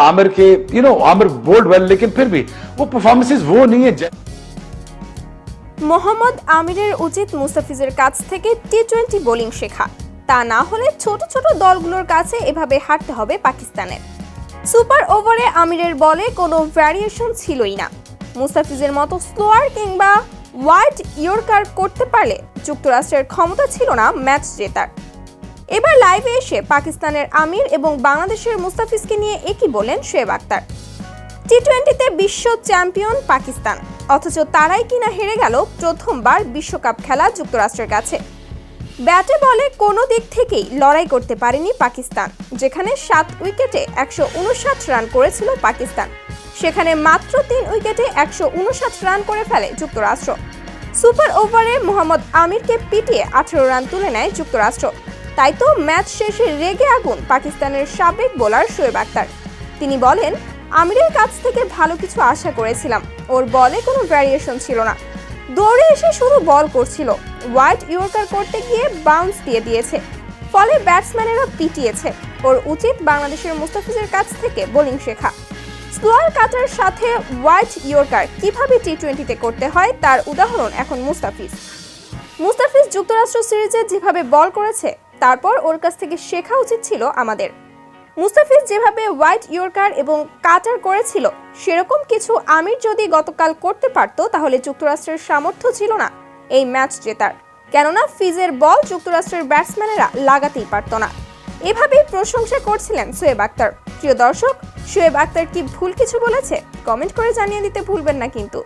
आमिर के you know Aamir bowled well लेकिन फिर भी वो परफॉर्मेंसेस वो नहीं है जै- মোহাম্মদ আমিরের উচিত মুস্তাফিজের কাছ থেকে টি টোয়েন্টি বোলিং শেখা তা না হলে ছোট ছোট দলগুলোর কাছে এভাবে হারতে হবে পাকিস্তানের সুপার ওভারে আমিরের বলে কোনো ভ্যারিয়েশন ছিলই না মুস্তাফিজের মতো স্লোয়ার কিংবা ওয়াইড ইয়র্কার করতে পারলে যুক্তরাষ্ট্রের ক্ষমতা ছিল না ম্যাচ জেতার এবার লাইভে এসে পাকিস্তানের আমির এবং বাংলাদেশের মুস্তাফিজকে নিয়ে একই বলেন শোয়েব আক্তার টি টোয়েন্টিতে বিশ্ব চ্যাম্পিয়ন পাকিস্তান, অথচ তারাই কিনা হেরে গেল প্রথমবার বিশ্বকাপ খেলা যুক্তরাষ্ট্রের কাছে। ব্যাটে বলে কোনো দিক থেকেই লড়াই করতে পারেনি পাকিস্তান, যেখানে সাত উইকেটে একশো উনষাট রান করেছিল পাকিস্তান। সেখানে মাত্র তিন উইকেটে একশো উনষাট রান করে ফেলে যুক্তরাষ্ট্র। সুপার ওভারে মোহাম্মদ আমিরকে পিটিয়ে আঠেরো রান তুলে নেয় যুক্তরাষ্ট্র। তাই তো ম্যাচ শেষে রেগে আগুন পাকিস্তানের সাবেক বোলার শোয়েব আক্তার। তিনি বলেন, আমিরের কাছ থেকে ভালো কিছু আশা করেছিলাম। ওর বলে কোনো ভ্যারিয়েশন ছিল না। দৌড়ে এসে শুধু বল করছিল। হোয়াইট ইয়র্কার করতে গিয়ে বাউন্স দিয়ে দিয়েছে। ফলে ব্যাটসম্যানেরা পিটিয়েছে। ওর উচিত বাংলাদেশের মুস্তাফিজের কাছ থেকে বোলিং শেখা। স্লোয়ার কাটার সাথে হোয়াইট ইয়র্কার কীভাবে টি টোয়েন্টিতে করতে হয় তার উদাহরণ এখন মুস্তাফিজ। মুস্তাফিজ যুক্তরাষ্ট্র সিরিজে যেভাবে বল করেছে তারপর ওর কাছ থেকে শেখা উচিত ছিল আমাদের। মুস্তাফিজ যেভাবে হোয়াইট ইয়র্কার এবং কাটার করেছিল, সেরকম কিছু আমির যদি গতকাল করতে পারত, তাহলে যুক্তরাষ্ট্রের সামর্থ্য ছিল না এই ম্যাচ জেতার। কেননা ফিজের বল যুক্তরাষ্ট্রের ব্যাটসম্যানেরা লাগাতেই পারত না। এভাবেই প্রশংসা করছিলেন সোয়েব আক্তার। প্রিয় দর্শক শোয়েব আক্তার কি ভুল কিছু বলেছে? কমেন্ট করে জানিয়ে দিতে ভুলবেন না কিন্তু।